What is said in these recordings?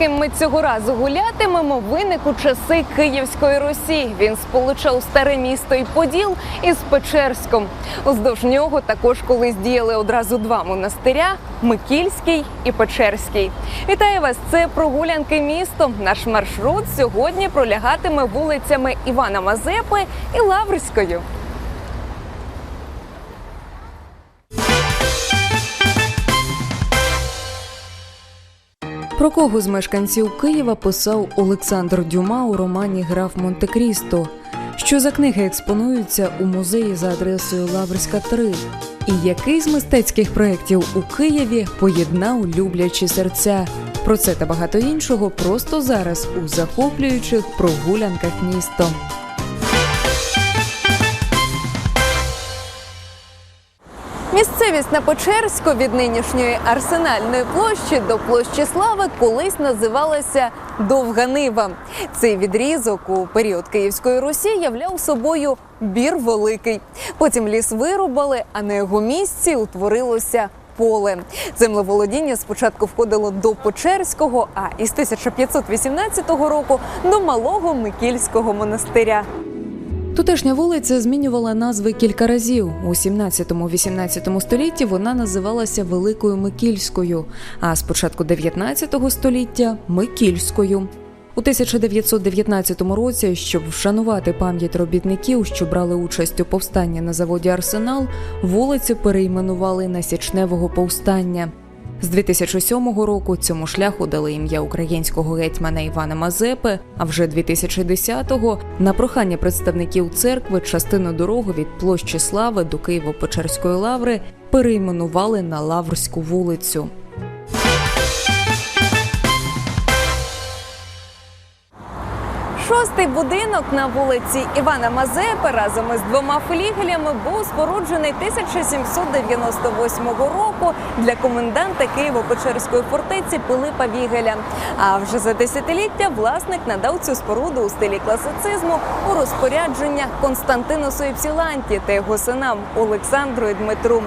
яким ми цього разу гулятимемо, виник у часи Київської Русі. Він сполучав старе місто і Поділ із Печерськом. Уздовж нього також колись діяли одразу два монастиря Микільський і Печерський. Вітаю вас! Це прогулянки містом. Наш маршрут сьогодні пролягатиме вулицями Івана Мазепи і Лаврською. Про кого з мешканців Києва писав Олександр Дюма у романі Граф Монте-Крісто? Що за книги експонуються у музеї за адресою Лаврська 3? І який з мистецьких проєктів у Києві поєднав люблячі серця? Про це та багато іншого просто зараз у захоплюючих прогулянках містом. Місцевість на Печерську від нинішньої арсенальної площі до площі Слави колись називалася Довга Нива. Цей відрізок у період Київської Русі являв собою бір великий. Потім ліс вирубали, а на його місці утворилося. Поле землеволодіння спочатку входило до Печерського, а із 1518 року до малого Микільського монастиря. Тутешня вулиця змінювала назви кілька разів. У 17-18 столітті вона називалася Великою Микільською, а з початку 19 століття Микільською. У 1919 році, щоб вшанувати пам'ять робітників, що брали участь у повстанні на заводі Арсенал, вулицю перейменували на Січневого повстання. З 2007 року цьому шляху дали ім'я українського гетьмана Івана Мазепи. А вже 2010-го на прохання представників церкви частину дороги від площі Слави до Києво-Печерської лаври перейменували на Лаврську вулицю. Шостий будинок на вулиці Івана Мазепи разом із двома флігелями був споруджений 1798 року для коменданта Києво-Печерської фортеці Пилипа Вігеля. А вже за десятиліття власник надав цю споруду у стилі класицизму у розпорядження Константинусу Іпсіланті та його синам Олександру і Дмитру.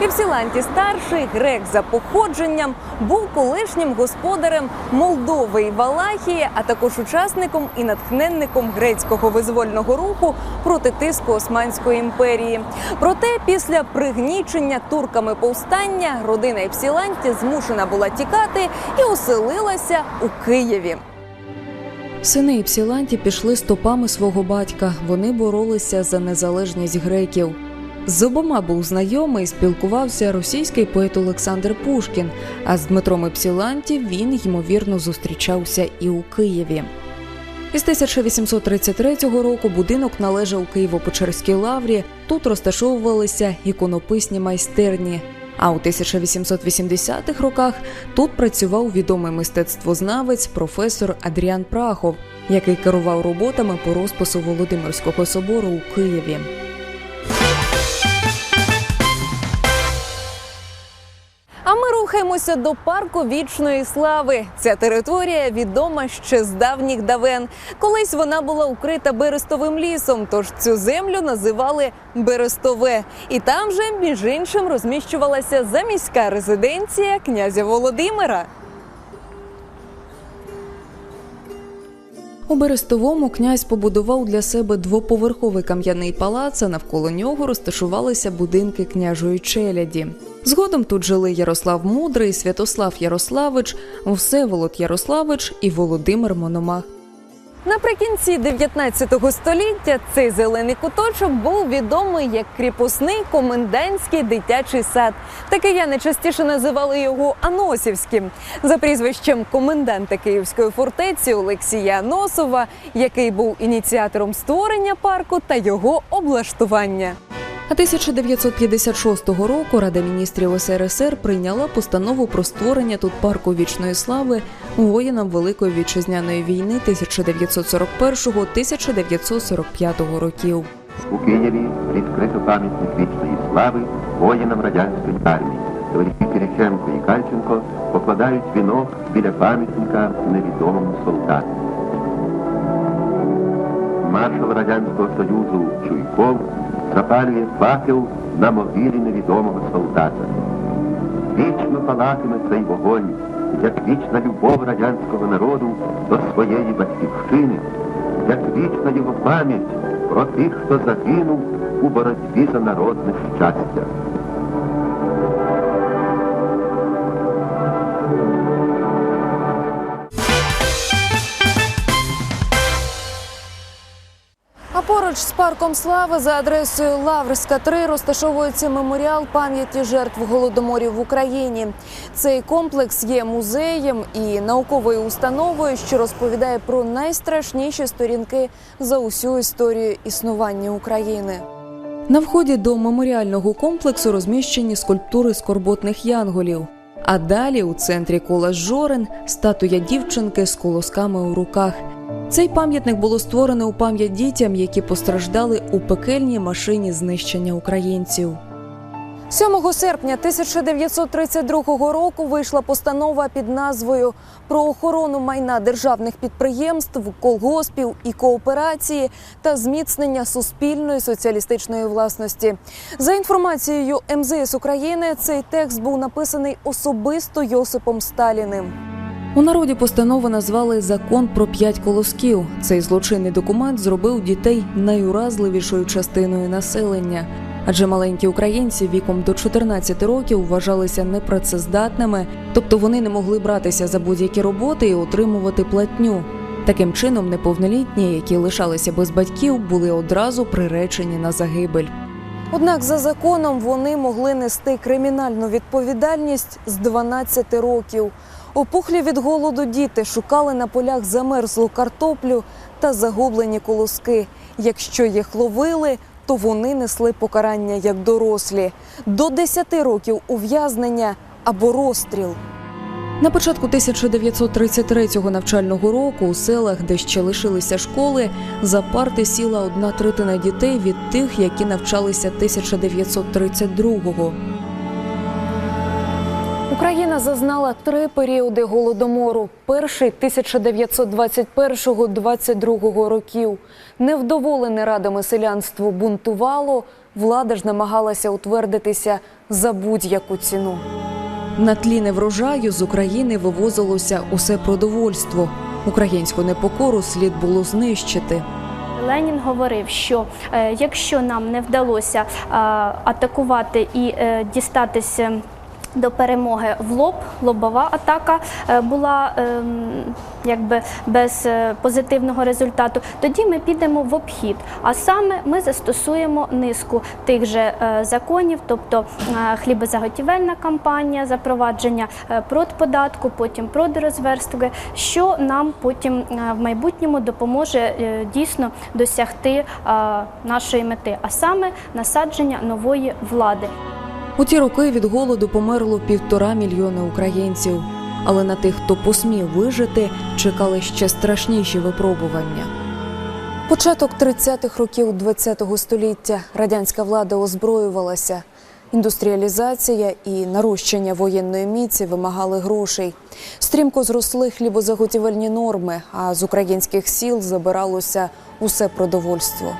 Іпсіланті старший грек за походженням був колишнім господарем Молдови і Валахії, а також учасником і натхненником грецького визвольного руху проти тиску Османської імперії. Проте після пригнічення турками повстання родина Іпсіланті змушена була тікати і оселилася у Києві. Сини Іпсіланті пішли стопами свого батька. Вони боролися за незалежність греків. З обома був знайомий, спілкувався російський поет Олександр Пушкін. А з Дмитром Іпсіланті він ймовірно зустрічався і у Києві. Із 1833 року будинок належав Києво-Печерській лаврі. Тут розташовувалися іконописні майстерні. А у 1880-х роках тут працював відомий мистецтвознавець професор Адріан Прахов, який керував роботами по розпису Володимирського собору у Києві. Ми до парку вічної слави. Ця територія відома ще з давніх давен. Колись вона була укрита берестовим лісом, тож цю землю називали Берестове. І там же, між іншим, розміщувалася заміська резиденція князя Володимира. У Берестовому князь побудував для себе двоповерховий кам'яний палац, а навколо нього розташувалися будинки княжої челяді. Згодом тут жили Ярослав Мудрий, Святослав Ярославич, Всеволод Ярославич і Володимир Мономах. Наприкінці 19 століття цей зелений куточок був відомий як кріпосний комендантський дитячий сад. Такияни частіше називали його Аносівським за прізвищем коменданта Київської фортеці Олексія Аносова, який був ініціатором створення парку та його облаштування. А 1956 року Рада міністрів СРСР прийняла постанову про створення тут парку вічної слави воїнам Великої вітчизняної війни 1941-1945 років. У Києві відкрито пам'ятник вічної слави воїнам радянської армії. Товариші Кириченко і Кальченко покладають вінок біля пам'ятника невідомому солдату. Маршал Радянського Союзу Чуйков запалює факел на могилі невідомого солдата. Вічно палатиме цей вогонь як вічна любов радянського народу до своєї батьківщини, як вічна його пам'ять про тих, хто загинув у боротьбі за народне щастя. Поруч з парком слави за адресою Лаврська 3 розташовується меморіал пам'яті жертв голодоморів в Україні. Цей комплекс є музеєм і науковою установою, що розповідає про найстрашніші сторінки за усю історію існування України. На вході до меморіального комплексу розміщені скульптури скорботних янголів. А далі у центрі кола Жорен статуя дівчинки з колосками у руках. Цей пам'ятник було створено у пам'ять дітям, які постраждали у пекельній машині знищення українців. 7 серпня 1932 року вийшла постанова під назвою про охорону майна державних підприємств, колгоспів і кооперації та зміцнення суспільної соціалістичної власності. За інформацією МЗС України, цей текст був написаний особисто Йосипом Сталіним. У народі постанову назвали Закон про п'ять колосків. Цей злочинний документ зробив дітей найуразливішою частиною населення. Адже маленькі українці віком до 14 років вважалися непрацездатними, тобто вони не могли братися за будь-які роботи і отримувати платню. Таким чином, неповнолітні, які лишалися без батьків, були одразу приречені на загибель. Однак за законом вони могли нести кримінальну відповідальність з 12 років. Опухлі від голоду діти шукали на полях замерзлу картоплю та загублені колоски. Якщо їх ловили, то вони несли покарання як дорослі до 10 років ув'язнення або розстріл. На початку 1933 навчального року у селах, де ще лишилися школи, за парти сіла одна третина дітей від тих, які навчалися 1932-го. Україна зазнала три періоди голодомору. Перший 1921-22 років. Невдоволене радами селянство бунтувало, влада ж намагалася утвердитися за будь-яку ціну. На тлі неврожаю з України вивозилося усе продовольство. Українську непокору слід було знищити. Ленін говорив, що е, якщо нам не вдалося е, атакувати і е, дістатися до перемоги в лоб, лобова атака е, була ем, якби без е, позитивного результату, тоді ми підемо в обхід. А саме ми застосуємо низку тих же е, законів, тобто хлібозаготівельна кампанія, запровадження продподатку, потім продорозверстки, що нам потім в майбутньому допоможе дійсно досягти нашої мети, а саме насадження нової влади. У ті роки від голоду померло півтора мільйони українців. Але на тих, хто посмів вижити, чекали ще страшніші випробування. Початок 30-х років ХХ століття радянська влада озброювалася. Індустріалізація і нарощення воєнної міці вимагали грошей. Стрімко зросли хлібозаготівельні норми, а з українських сіл забиралося усе продовольство.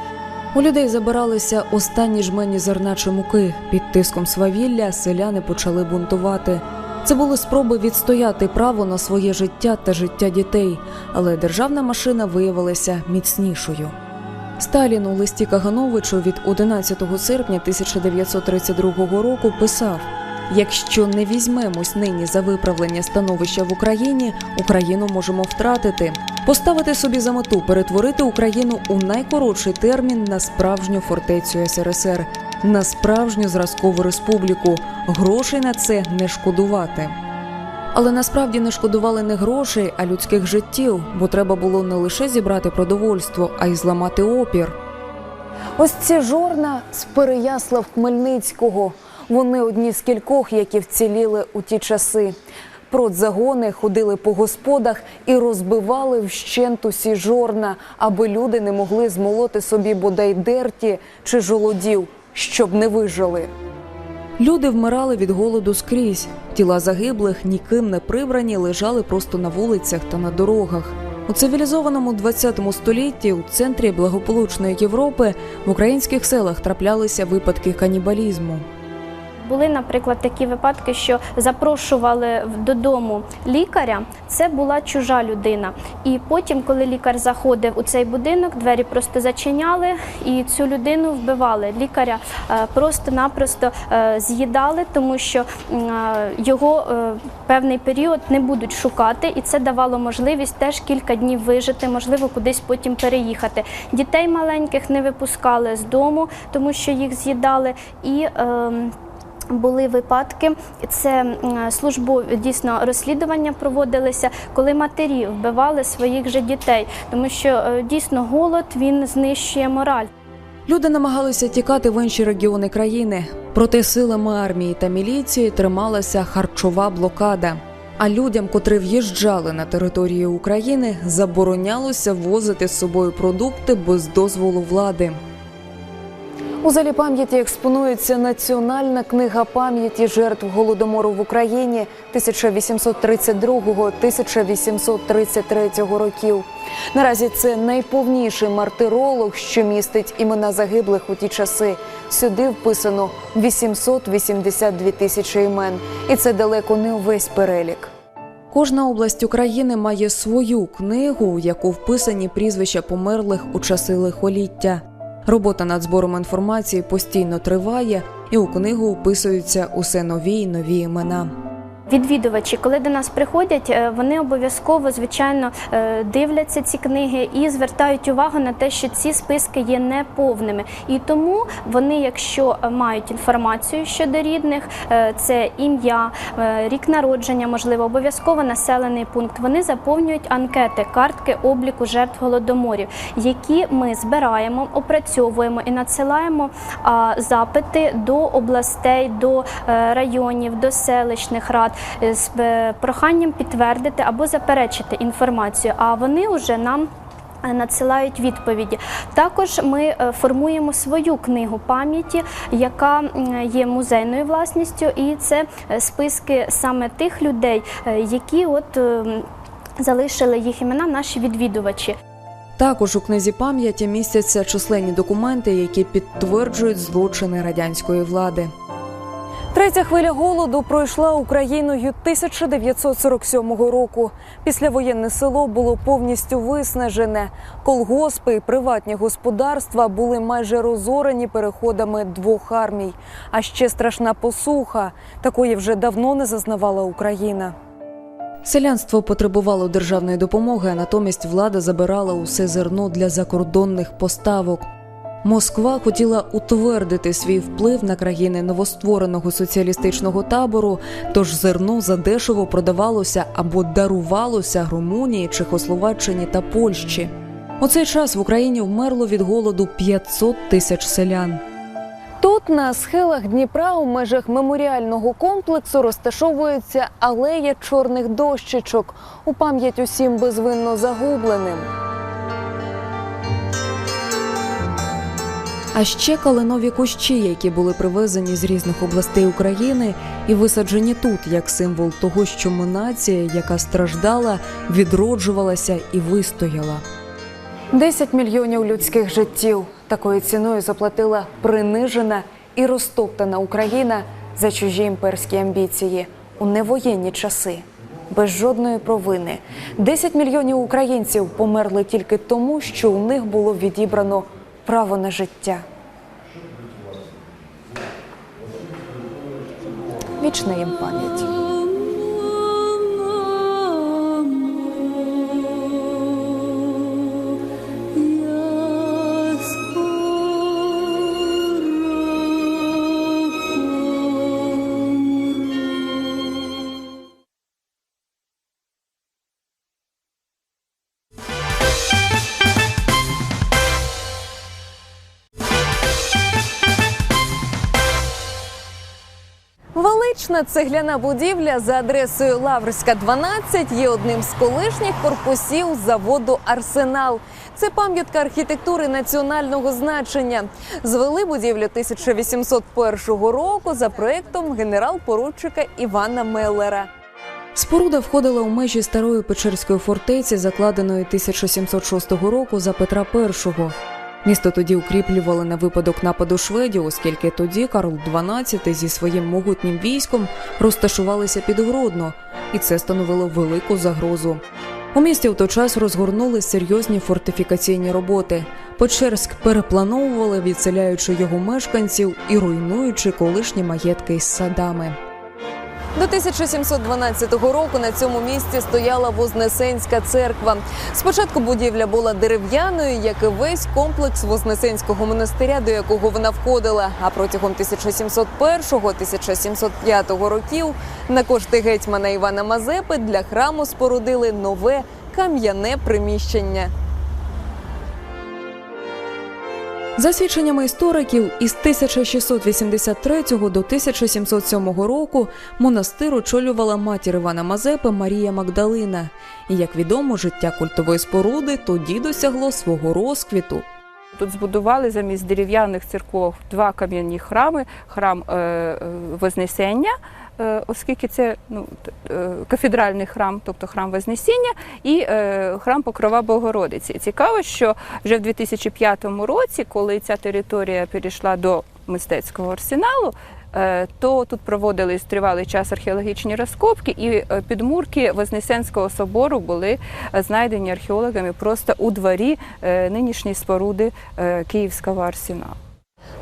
У людей забиралися останні жмені зерна чи муки. Під тиском свавілля селяни почали бунтувати. Це були спроби відстояти право на своє життя та життя дітей, але державна машина виявилася міцнішою. Сталін у листі Кагановичу від 11 серпня 1932 року писав: якщо не візьмемось нині за виправлення становища в Україні, Україну можемо втратити. Поставити собі за мету перетворити Україну у найкоротший термін на справжню фортецю СРСР, на справжню зразкову республіку. Грошей на це не шкодувати. Але насправді не шкодували не грошей, а людських життів, бо треба було не лише зібрати продовольство, а й зламати опір. Ось ці жорна з Переяслав Хмельницького. Вони одні з кількох, які вціліли у ті часи. Продзагони ходили по господах і розбивали вщент усі жорна, аби люди не могли змолоти собі бодай дерті чи жолодів, щоб не вижили. Люди вмирали від голоду скрізь. Тіла загиблих, ніким не прибрані, лежали просто на вулицях та на дорогах. У цивілізованому 20 столітті у центрі благополучної Європи в українських селах траплялися випадки канібалізму. Були, наприклад, такі випадки, що запрошували додому лікаря. Це була чужа людина. І потім, коли лікар заходив у цей будинок, двері просто зачиняли і цю людину вбивали. Лікаря е, просто-напросто е, з'їдали, тому що е, його е, певний період не будуть шукати, і це давало можливість теж кілька днів вижити, можливо, кудись потім переїхати. Дітей маленьких не випускали з дому, тому що їх з'їдали. І ем, були випадки, це м, службові дійсно розслідування проводилися, коли матері вбивали своїх же дітей, тому що е, дійсно голод він знищує мораль. Люди намагалися тікати в інші регіони країни. Проте силами армії та міліції трималася харчова блокада. А людям, котрі в'їжджали на територію України, заборонялося возити з собою продукти без дозволу влади. У залі пам'яті експонується національна книга пам'яті жертв голодомору в Україні 1832-1833 років. Наразі це найповніший мартиролог, що містить імена загиблих у ті часи. Сюди вписано 882 тисячі імен, і це далеко не увесь перелік. Кожна область України має свою книгу, в яку вписані прізвища померлих у часи лихоліття. Робота над збором інформації постійно триває, і у книгу вписуються усе нові й нові імена. Відвідувачі, коли до нас приходять, е, вони обов'язково, звичайно, е, дивляться ці книги і звертають увагу на те, що ці списки є неповними. І тому вони, якщо е, мають інформацію щодо рідних, це ім'я, рік народження, можливо, обов'язково населений пункт. Вони заповнюють анкети, картки обліку жертв голодоморів, які ми збираємо, опрацьовуємо і надсилаємо запити до областей, до районів, до селищних рад з е, проханням підтвердити або заперечити інформацію. А вони вже нам. е, Надсилають відповіді. Також ми е, формуємо свою книгу пам'яті, яка є музейною власністю, і це е, списки саме тих людей, е, які от е, залишили їх імена наші відвідувачі. Також у книзі пам'яті містяться численні документи, які підтверджують злочини радянської влади. Третя хвиля голоду пройшла Україною 1947 року. Післявоєнне село було повністю виснажене. Колгоспи і приватні господарства були майже розорені переходами двох армій. А ще страшна посуха. Такої вже давно не зазнавала Україна. Селянство потребувало державної допомоги, а натомість влада забирала усе зерно для закордонних поставок. Москва хотіла утвердити свій вплив на країни новоствореного соціалістичного табору, тож зерно задешево продавалося або дарувалося Румунії, Чехословаччині та Польщі. У цей час в Україні вмерло від голоду 500 тисяч селян. Тут на схилах Дніпра у межах меморіального комплексу розташовується алея чорних дощечок у пам'ять усім безвинно загубленим. А ще калинові кущі, які були привезені з різних областей України і висаджені тут як символ того, що ми нація, яка страждала, відроджувалася і вистояла. 10 мільйонів людських життів такою ціною заплатила принижена і розтоптана Україна за чужі імперські амбіції у невоєнні часи. Без жодної провини 10 мільйонів українців померли тільки тому, що у них було відібрано право на життя. Вічна їм пам'ять. Велична цегляна будівля за адресою Лаврська, 12 є одним з колишніх корпусів заводу Арсенал. Це пам'ятка архітектури національного значення. Звели будівлю 1801 року за проектом генерал-поручика Івана Меллера. Споруда входила у межі старої Печерської фортеці, закладеної 1706 року за Петра І. Місто тоді укріплювали на випадок нападу шведів, оскільки тоді Карл XII зі своїм могутнім військом розташувалися під Гродно, і це становило велику загрозу. У місті в той час розгорнули серйозні фортифікаційні роботи. Печерськ переплановували, відселяючи його мешканців і руйнуючи колишні маєтки із садами. До 1712 року на цьому місці стояла Вознесенська церква. Спочатку будівля була дерев'яною, як і весь комплекс Вознесенського монастиря, до якого вона входила. А протягом 1701-1705 років на кошти гетьмана Івана Мазепи для храму спорудили нове кам'яне приміщення. За свідченнями істориків, із 1683 до 1707 року монастир очолювала матір Івана Мазепи Марія Магдалина. І як відомо, життя культової споруди тоді досягло свого розквіту. Тут збудували замість дерев'яних церков два кам'яні храми: храм е, е, Вознесення, оскільки це ну, е, кафедральний храм, тобто храм Вознесіння, і е, храм Покрова Богородиці. Цікаво, що вже в 2005 році, коли ця територія перейшла до мистецького арсеналу. е, То тут проводились тривалий час археологічні розкопки, і е, підмурки Вознесенського собору були е, знайдені археологами просто у дворі е, нинішньої споруди е, Київського арсеналу.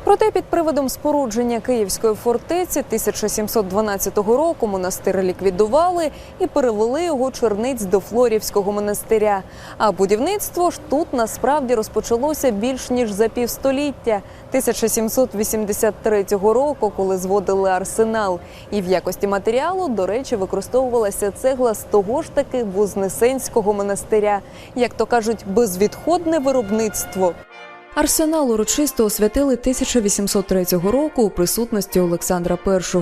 Проте під приводом спорудження Київської фортеці 1712 року монастир ліквідували і перевели його черниць до Флорівського монастиря. А будівництво ж тут насправді розпочалося більш ніж за півстоліття 1783 року, коли зводили арсенал. І в якості матеріалу, до речі, використовувалася цегла з того ж таки Вознесенського монастиря, як то кажуть, безвідходне виробництво. Арсенал урочисто освятили 1803 року у присутності Олександра І.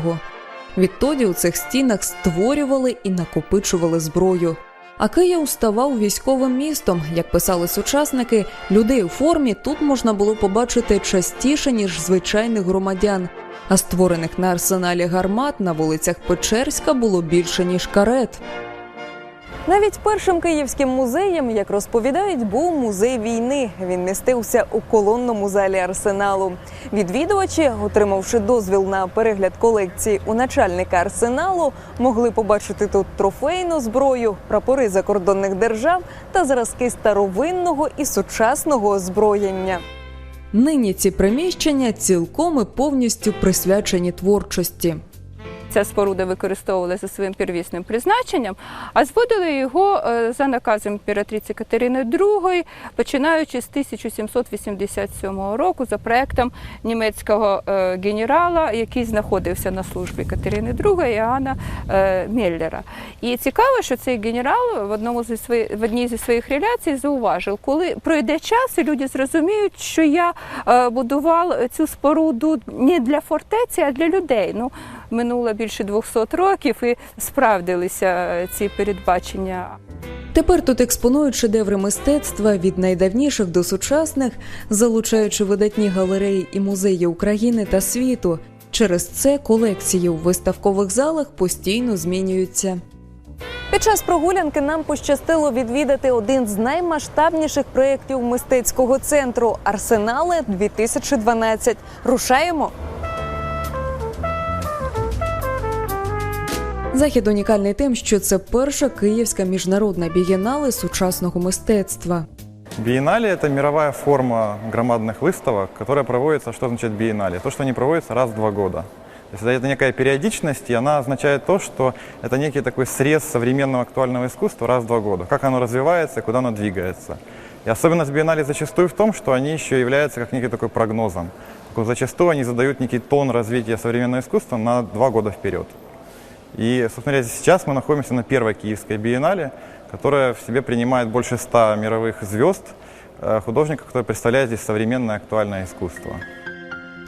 Відтоді у цих стінах створювали і накопичували зброю. А Київ ставав військовим містом. Як писали сучасники, людей у формі тут можна було побачити частіше, ніж звичайних громадян. А створених на арсеналі гармат на вулицях Печерська було більше ніж карет. Навіть першим київським музеєм, як розповідають, був музей війни. Він містився у колонному залі арсеналу. Відвідувачі, отримавши дозвіл на перегляд колекції у начальника арсеналу, могли побачити тут трофейну зброю, прапори закордонних держав та зразки старовинного і сучасного озброєння. Нині ці приміщення цілком і повністю присвячені творчості. Ця споруда використовувалася за своїм первісним призначенням, а зводили його е, за наказом імператриці Катерини II, починаючи з 1787 року за проектом німецького е, генерала, який знаходився на службі Катерини II Іоанна е, Меллера. І цікаво, що цей генерал в одному зі своїх в одній зі своїх реляцій зауважив, коли пройде час, і люди зрозуміють, що я будував цю споруду не для фортеці, а для людей. Ну, минуло більше 200 років і справдилися е, ці передбачення. Тепер тут експонують шедеври мистецтва від найдавніших до сучасних, залучаючи видатні галереї і музеї України та світу. Через це колекції у виставкових залах постійно змінюються. Під час прогулянки нам пощастило відвідати один з наймасштабніших проєктів мистецького центру Арсенали 2012 Рушаємо. Захід унікальний тим, що це перша київська міжнародна бієнале сучасного мистецтва. Биеннале – это мировая форма громадных выставок, которая проводится, что означает биеннале? То, что они проводятся раз в два года. То есть это некая периодичность, и она означает то, что это некий такой срез современного актуального искусства раз в два года. Как оно развивается, куда оно двигается. И особенность биеннале зачастую в том, что они еще являются как некий такой прогнозом. Так вот, Зачастую они задают некий тон развития современного искусства на два года вперед. И, собственно говоря, сейчас мы находимся на первой киевской биеннале, которая в себе принимает больше ста мировых звезд, э, художников, которые представляют здесь современное актуальное искусство.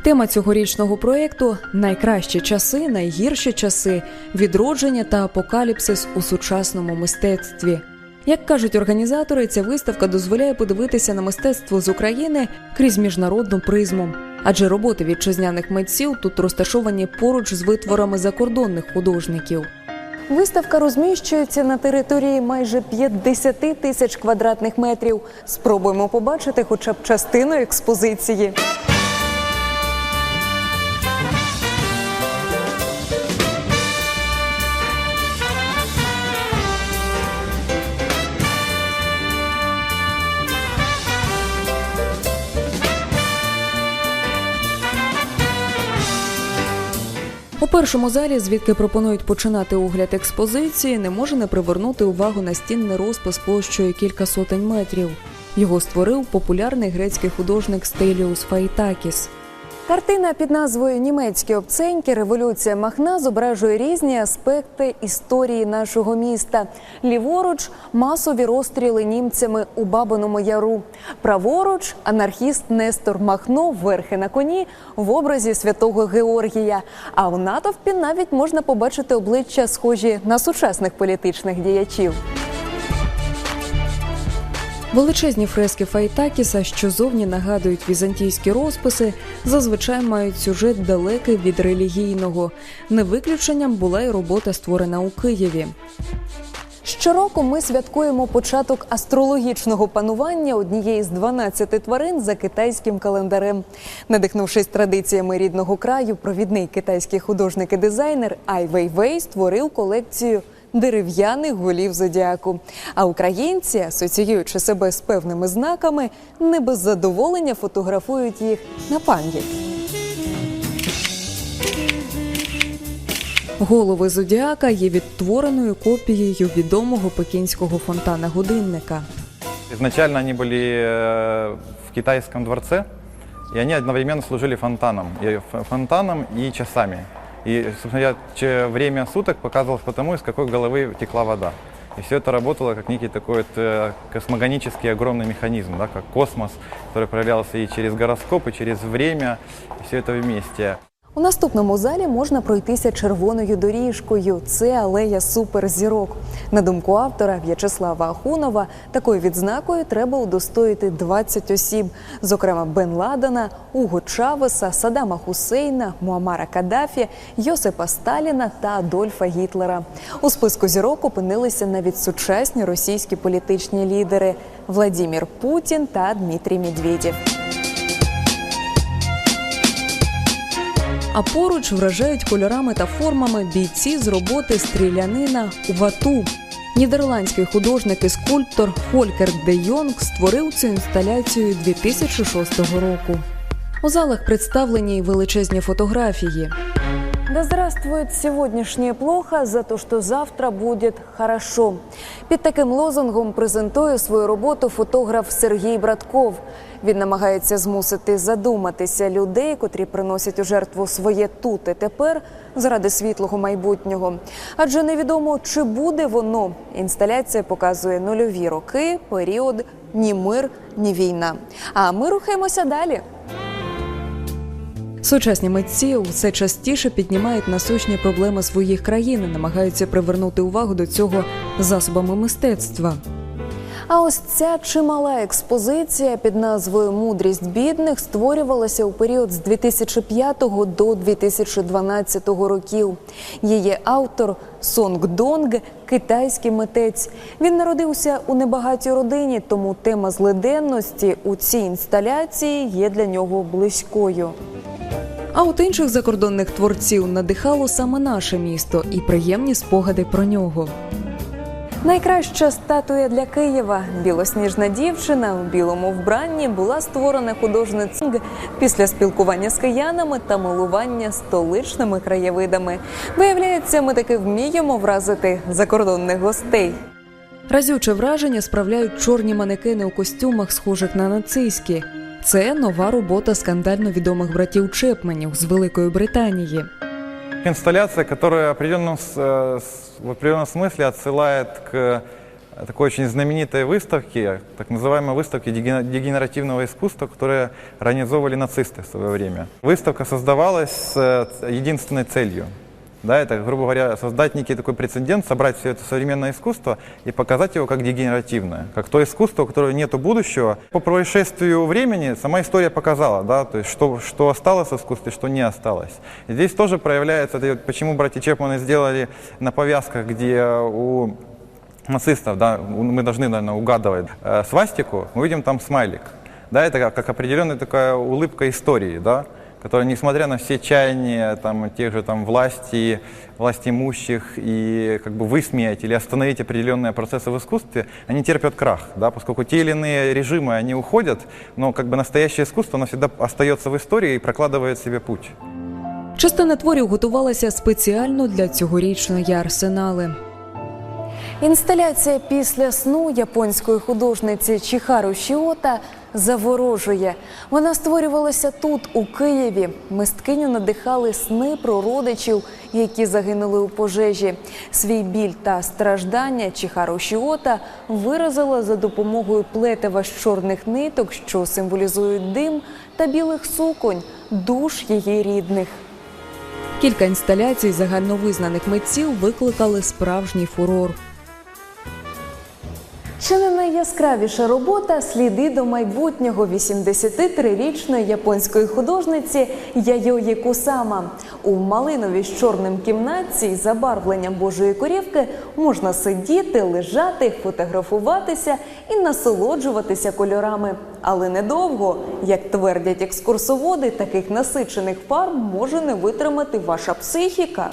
Тема цьогорічного проєкту найкращі часи, найгірші часи, відродження та апокаліпсис у сучасному мистецтві. Як кажуть організатори, ця виставка дозволяє подивитися на мистецтво з України крізь міжнародну призму. Адже роботи вітчизняних митців тут розташовані поруч з витворами закордонних художників. Виставка розміщується на території майже 50 тисяч квадратних метрів. Спробуємо побачити хоча б частину експозиції. Першому залі, звідки пропонують починати огляд експозиції, не може не привернути увагу настінний розпис площею кілька сотень метрів. Його створив популярний грецький художник Стеліус Фаїтакіс. Картина під назвою Німецькі обценьки Революція Махна зображує різні аспекти історії нашого міста. Ліворуч масові розстріли німцями у Бабиному Яру. Праворуч анархіст Нестор Махно верхи на коні в образі святого Георгія. А у натовпі навіть можна побачити обличчя, схожі на сучасних політичних діячів. Величезні фрески Фаїтакіса, що зовні нагадують візантійські розписи, зазвичай мають сюжет далекий від релігійного. Не виключенням була й робота, створена у Києві. Щороку ми святкуємо початок астрологічного панування однієї з 12 тварин за китайським календарем. Надихнувшись традиціями рідного краю, провідний китайський художник і дизайнер Ай Вейвей створив колекцію дерев'яних голів зодіаку. А українці, асоціюючи себе з певними знаками, не без задоволення фотографують їх на пам'ять. Голови зодіака є відтвореною копією відомого пекінського фонтана годинника. Изначально они были э, в китайском дворце, и они одновременно служили фонтаном, и фонтаном и часами. И, собственно, я, время суток показывалось по тому, из какой головы текла вода. И все это работало как некий такой вот, э, космогонический огромный механизм, да, как космос, который проявлялся и через гороскоп, и через время, и все это вместе. У наступному залі можна пройтися червоною доріжкою. Це алея суперзірок. На думку автора В'ячеслава Ахунова, такою відзнакою треба удостоїти 20 осіб, зокрема Бен Ладена, Уго Чавеса, Саддама Хусейна, Муамара Каддафі, Йосипа Сталіна та Адольфа Гітлера. У списку зірок опинилися навіть сучасні російські політичні лідери Владімір Путін та Дмитрій Медведєв. А поруч вражають кольорами та формами бійці з роботи стрілянина вату. Нідерландський художник і скульптор Фолькер Де Йонг створив цю інсталяцію 2006 року. У залах представлені й величезні фотографії. Да здравствует сегодняшнее плохо, за то, что завтра будет хорошо. Під таким лозунгом презентує свою роботу фотограф Сергій Братков. Він намагається змусити задуматися людей, котрі приносять у жертву своє тут і тепер заради світлого майбутнього. Адже невідомо, чи буде воно. Інсталяція показує нульові роки, період ні мир, ні війна. А ми рухаємося далі. Сучасні митці все частіше піднімають насущні проблеми своїх країн і намагаються привернути увагу до цього засобами мистецтва. А ось ця чимала експозиція під назвою Мудрість бідних створювалася у період з 2005 до 2012 років. Її автор Сонг Донг китайський митець. Він народився у небагатій родині, тому тема злиденності у цій інсталяції є для нього близькою. А от інших закордонних творців надихало саме наше місто і приємні спогади про нього. Найкраща статуя для Києва білосніжна дівчина у білому вбранні була створена художницею після спілкування з киянами та милування столичними краєвидами. Виявляється, ми таки вміємо вразити закордонних гостей. Разюче враження справляють чорні манекени у костюмах, схожих на нацистські. Це нова робота скандально відомих братів Чепменів з Великої Британії. Инсталляция, которая в определенном, с- э, с- в определенном смысле отсылает к э, такой очень знаменитой выставке, так называемой выставке деге- дегенеративного искусства, которую организовывали нацисты в свое время. Выставка создавалась с э, ц- единственной целью Да, это, грубо говоря, создать некий такой прецедент, собрать все это современное искусство и показать его как дегенеративное, как то искусство, у которого нет будущего. По происшествию времени сама история показала, да, то есть что, что осталось в искусстве, что не осталось. И здесь тоже проявляется, почему братья Чепманы сделали на повязках, где у нацистов, да, мы должны, наверное, угадывать э, свастику, мы видим там смайлик. Да, это как определенная такая улыбка истории, да, которая, несмотря на все чаяния там, тех же там, власти, власть имущих и как бы высмеять или остановить определенные процессы в искусстве, они терпят крах, да, поскольку те или иные режимы, они уходят, но как бы настоящее искусство, оно всегда остается в истории и прокладывает себе путь. Частина творів готувалася спеціально для цьогорічної арсенали. Інсталяція після сну японської художниці Чіхару Шіота заворожує. Вона створювалася тут, у Києві. Мисткиню надихали сни про родичів, які загинули у пожежі. Свій біль та страждання Чіхару Шіота виразила за допомогою плетива з чорних ниток, що символізують дим, та білих суконь, душ її рідних. Кілька інсталяцій загальновизнаних митців викликали справжній фурор. Чи не найяскравіша робота сліди до майбутнього 83-річної японської художниці Яйої Кусама. У малиновій з чорним кімнатці із забарвленням Божої корівки можна сидіти, лежати, фотографуватися і насолоджуватися кольорами. Але недовго, як твердять екскурсоводи, таких насичених фарб може не витримати ваша психіка.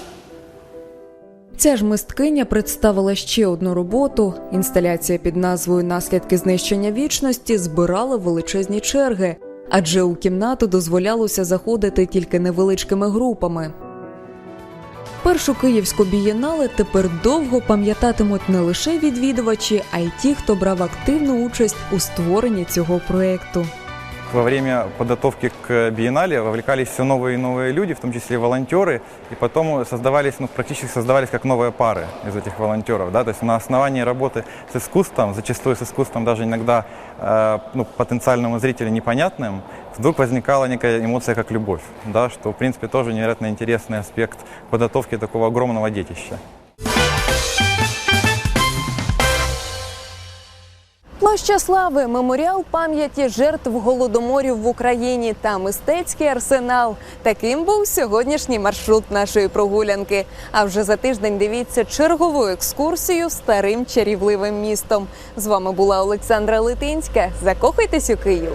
Ця ж мисткиня представила ще одну роботу. Інсталяція під назвою Наслідки знищення вічності збирала величезні черги, адже у кімнату дозволялося заходити тільки невеличкими групами. Першу київську бієнале тепер довго пам'ятатимуть не лише відвідувачі, а й ті, хто брав активну участь у створенні цього проекту. Во время подготовки к биеннале вовлекались все новые и новые люди, в том числе волонтеры, и потом создавались, ну, практически создавались как новые пары из этих волонтеров. Да? То есть на основании работы с искусством, зачастую с искусством даже иногда э, ну, потенциальному зрителю непонятным, вдруг возникала некая эмоция, как любовь, да? что, в принципе, тоже невероятно интересный аспект подготовки такого огромного детища. Площа слави, меморіал пам'яті жертв голодоморів в Україні та мистецький арсенал. Таким був сьогоднішній маршрут нашої прогулянки. А вже за тиждень дивіться чергову екскурсію старим чарівливим містом. З вами була Олександра Литинська. Закохайтесь у Київ.